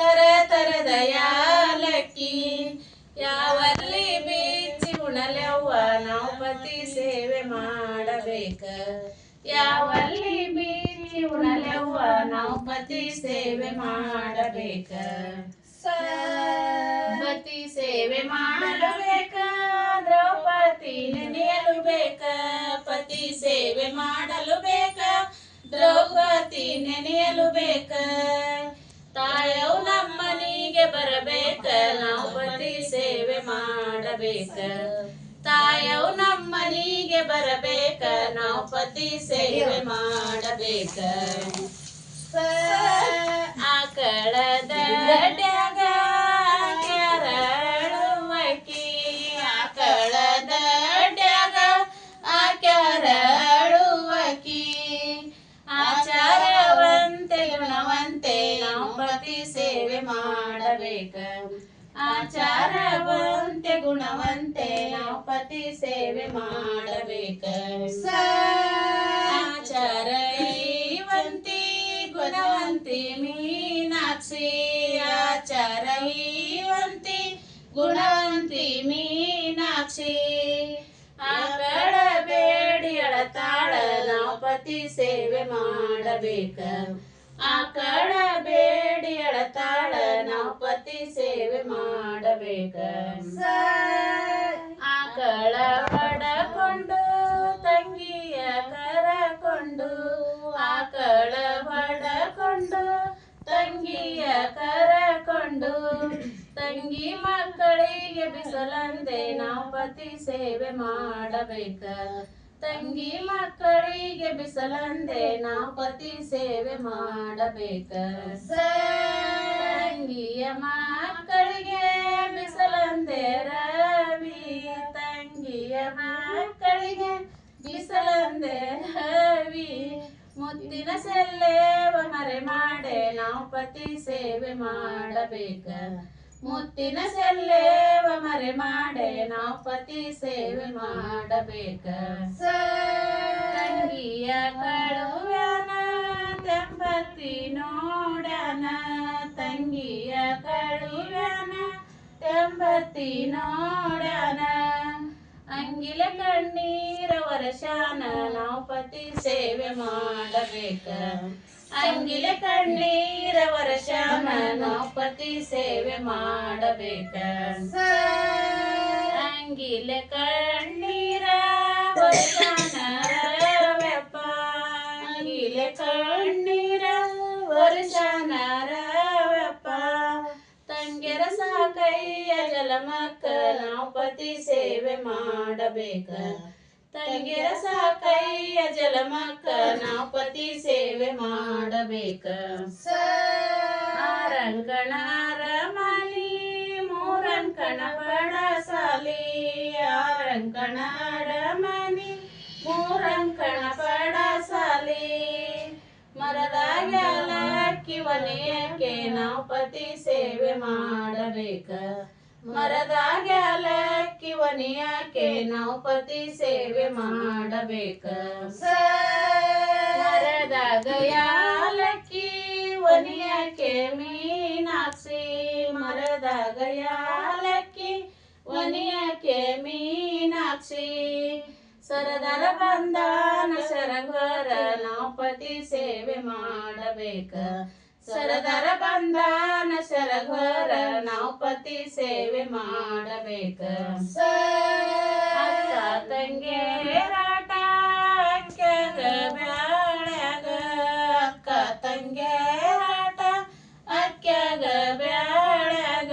ತರ ತರದ ಯಾಲಕ್ಕಿ ಯಾವಲ್ಲಿ ಬೀಚಿ ಉಣಲೆವ್ವ ನಾವು ಪತಿ ಸೇವೆ ಮಾಡಬೇಕ? ಯಾವಲ್ಲಿ ಬೀಚಿ ಉಣಲೆವ್ವ ನಾವು ಪತಿ ಸೇವೆ ಮಾಡಬೇಕ? ಪತಿ ಸೇವೆ ಮಾಡಬೇಕ ದ್ರೌಪದಿ ನೆನೆಯಲು ಬೇಕ ಪತಿ ಸೇವೆ ಮಾಡಲು ಬೇಕ ದ್ರೌಪದಿ ನೆನೆಯಲು ಬೇಕ ಮಾಡಬೇಕ ತಾಯವು ನಮ್ಮನಿಗೆ ಬರಬೇಕ. ನಾವು ಪತಿ ಸೇವೆ ಮಾಡಬೇಕ. ಆಕಳದ ಕೆರಳುವಕಿ ಆಕಳದ ಡ್ಯಾಗ ಕೆರಳುವಕಿ ಆಚಾರವಂತೆ, ಗುಣವಂತೆ ನಾವು ಪತಿ ಸೇವೆ ಮಾಡಬೇಕ. ಗುಣವಂತೆ ನಾವು ಪತಿ ಸೇವೆ ಮಾಡಬೇಕ ಆಚಾರವಂತಿ ಗುಣವಂತಿ ಮೀನಾಕ್ಷಿ ಆಚಾರವಂತಿ ಗುಣವಂತಿ ಮೀನಾಕ್ಷಿ ಆಕಳ ಬೇಡಿ ಅಳತಾಳ ನಾವು ಪತಿ ಸೇವೆ ಮಾಡಬೇಕ ಆಕಳ ಬೇಡಿ ಅಳತಾಳ ನಾವು ಪತಿ ಸೇವೆ ಮಾಡಬೇಕ ಆಕಳ ಮಕ್ಕಳಿಗೆ ಬಿಸಲಂದೆ ನಾವು ಪತಿ ಸೇವೆ ಮಾಡಬೇಕ. ತಂಗಿ ಮಕ್ಕಳಿಗೆ ಬಿಸಲಂದೆ ನಾವು ಪತಿ ಸೇವೆ ಮಾಡಬೇಕ. ತಂಗಿಯ ಮಕ್ಕಳಿಗೆ ಬಿಸಲಂದೆ ರವಿ, ತಂಗಿಯ ಮಕ್ಕಳಿಗೆ ಬಿಸಲಂದೆ ರವಿ. ಮುತ್ತಿನ ಸೆಲ್ಲೇವ ಮರೆ ಮಾಡೆ ನಾವು ಪತಿ ಸೇವೆ ಮಾಡಬೇಕ. ಮುತ್ತಿನ ಸೆಲ್ಲೇವ ಮರೆ ಮಾಡೆ ನಾವು ಪತಿ ಸೇವೆ ಮಾಡಬೇಕ. ತಂಗಿಯ ಕಳುವ್ಯಾನ ತೆಂಬತ್ತಿ ನೋಡನ. ತಂಗಿಯ ಕಳುವ್ಯಾನ ತೆಂಬತ್ತಿ ನೋಡನ. ಅಂಗಿಲ ಕಣ್ಣೀರ ವರ್ಷಾನ ನಾವು ಪತಿ ಸೇವೆ ಮಾಡಬೇಕ. ಅಂಗಿಲ ಕಣ್ಣೀರ ವರ್ಷಾನ ನಾವು ಪತಿ ಸೇವೆ ಮಾಡಬೇಕ ಅಂಗಿಲ ಕಣ್ಣೀರ ವರ್ಷಾನ ರವೆಪ್ಪ ಅಂಗಿಲ ಕಣ್ಣೀರ ವರ್ಷಾನ ರವೆಪ್ಪ ತಂಗೆರ ಸಾಕಯ್ಯ ಜಲಮಕ್ಕ ನಾವು ಪತಿ ಸೇವೆ ಮಾಡಬೇಕ ತಂಗೆರ ಸಾಕಯ್ಯ ಜಲಮಕ್ಕ ನಾವು ಪತಿ ಸೇವೆ ಮಾಡಬೇಕ. ಆರಂಕಣ ಮನಿ ಮೂರಂಕಣ ಬಡ ಸಾಲಿ. ಆರಂಕಣ ರಮಣಿ ಮೂರಂಕಣ ಬಡ ಸಾಲಿ. ಮರದಾಗಲಕ್ಕಿ ಒನೆಯಕ್ಕೆ ನಾವು ಪತಿ ಸೇವೆ ಮಾಡಬೇಕ. ಮರದಾಗ ಅಕ್ಕಿ ಒನೆಯಕ್ಕೆ ನಾವು ಪತಿ ಸೇವೆ ಮಾಡಬೇಕ ಮರದಾಗ ಯಾಲಕ್ಕಿ ಒನೆಯಕ್ಕೆ ಮೀನಾಕ್ಷಿ ಮರದಾಗ ಯಾಲಕ್ಕಿ ಒನೆಯಕ್ಕೆ ಮೀನಾಕ್ಷಿ ಸರದರ ಬಂದಾನ ಶರಗರ ನಾವು ಪತಿ ಸೇವೆ ಮಾಡಬೇಕ ಸರದರ ಬಂದಾನ ಶರಗರ ಪತಿ ಸೇವೆ ಮಾಡಬೇಕ. ಅಕ್ಕ ತಂಗೇರಾಟ ಅಕ್ಕ್ಯಾಗ ಬ್ಯಾಳ್ಯಾಗ. ಅಕ್ಕ ತಂಗೇರಾಟ ಅಕ್ಕ್ಯಾಗ ಬ್ಯಾಳ್ಯಾಗ.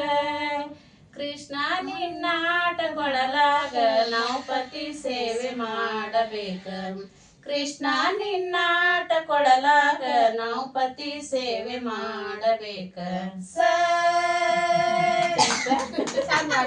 ಕೃಷ್ಣ ನಿನ್ನಾಟಗೊಳಲಾಗ ನಾವು ಪತಿ ಸೇವೆ ಮಾಡಬೇಕು. ಕೃಷ್ಣ ನಿನ್ನಾಟ ಕೊಡಲಾಗ, ನಾವು ಪತಿ ಸೇವೆ ಮಾಡಬೇಕ. 来，这下奶。